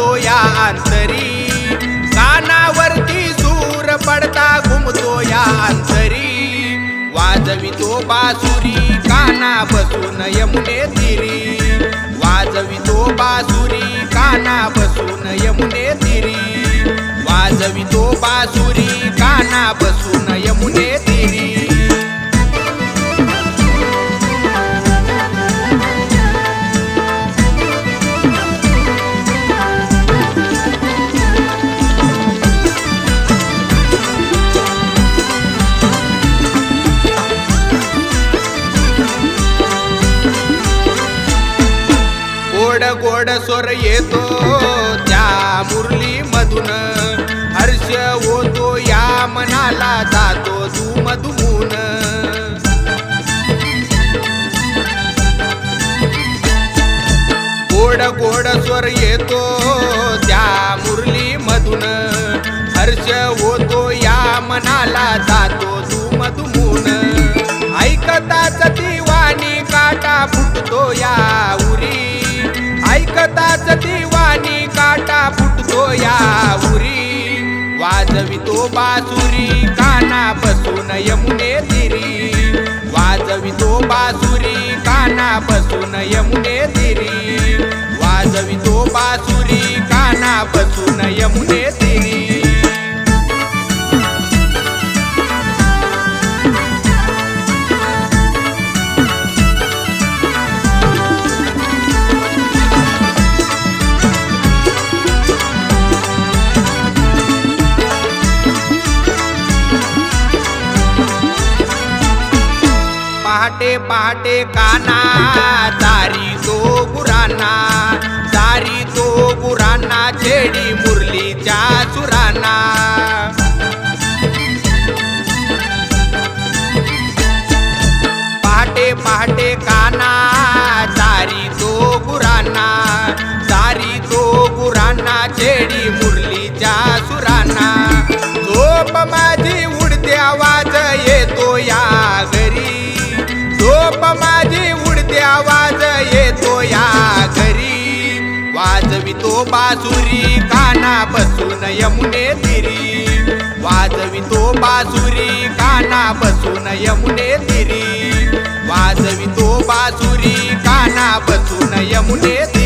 घुमतो या अंतरी. कानावरती सूर पडता घुमतो या अंतरी. वाजवितो बासुरी काना बसून यमुने तिरी. वाजवितो बासुरी काना बसून यमुने तिरी. गोड गोड स्वर येतो त्या मुरली मधून हर्ष होतो या मनाला जातो तू धुमून गोड गोड स्वर येतो त्या मुरली मधून हर्ष होतो या मनाला जातो तू धुमून ऐकताच ती वाणी काटा फुटतो या उरी. ऐकताच दिवानी काटा फुटतो या उरी. वाजवितो बासुरी काना बसून यमुने तिरी. पहाटे पहाटे काना दारी तो गुरांना दारी तो गुरांना छेडी मुरलीच्या सुरांना. पहाटे पहाटे काना चारी तो गुरांना चारी तो गुरांना छेडी वाजवितो बासुरी काना बसून यमुने तिरी. वाजवितो बासुरी काना बसून यमुने तिरी. वाजवितो बासुरी काना बसून यमुने तिरी.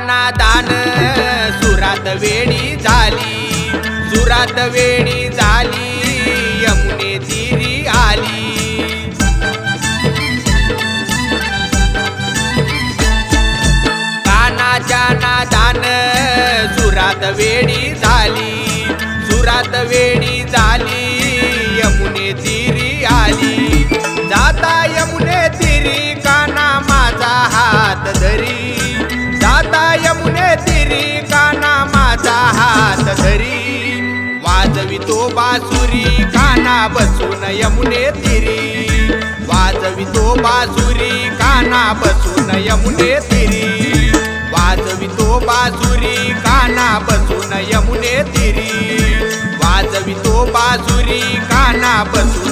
नादान सुरात वेणी झाली. सुरात वेडी झाली यमुने तिरी आली. कानाच्या नादान सुरात वेडी झाली. वाजवितो बासुरी काना बसून यमुने तिरी. वाजवितो बासुरी काना बसून यमुने तिरी. वाजवितो बासुरी काना बसून यमुने तिरी. वाजवितो बासुरी काना बसून